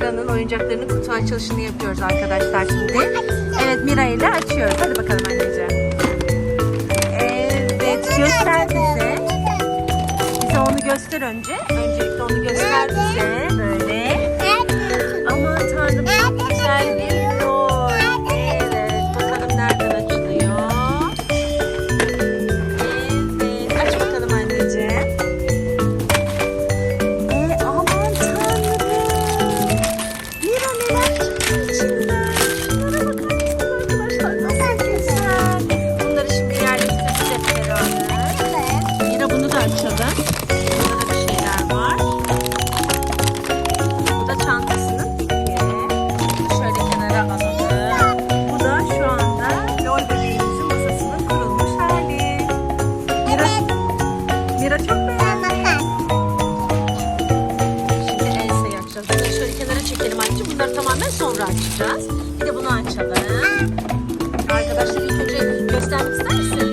Mira'nın oyuncaklarının kutu açılışını yapıyoruz arkadaşlar şimdi. Evet Mira ile açıyoruz. Hadi bakalım anneciğim. Evet göster bize. Bize onu göster önce. Öncelikle onu göster bize. Böyle. Mira çok beğendi. Şimdi. Bunları şöyle kenara çekelim anneciğim. Bunları tamamen sonra açacağız. Bir de bunu açalım. Arkadaşlar ilk önce göstermek ister misin?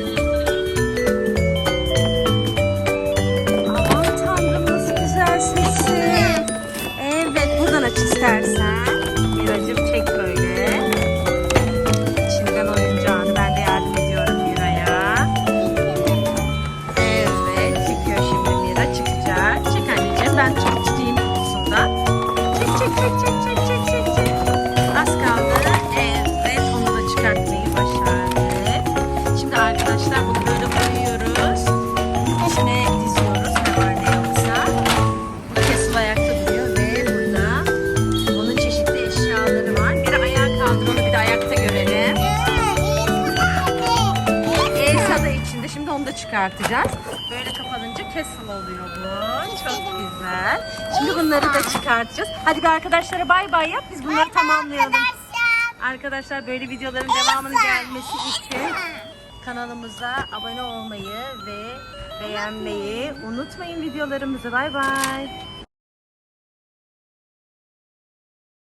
Da çıkartacağız. Böyle kapanınca castle oluyor bu. Çok güzel. Şimdi bunları da çıkartacağız. Hadi bir arkadaşlara bay bay yap. Biz bunları tamamlayalım. Arkadaşlar böyle videoların devamını gelmesi için kanalımıza abone olmayı ve beğenmeyi unutmayın videolarımızı. Bay bay.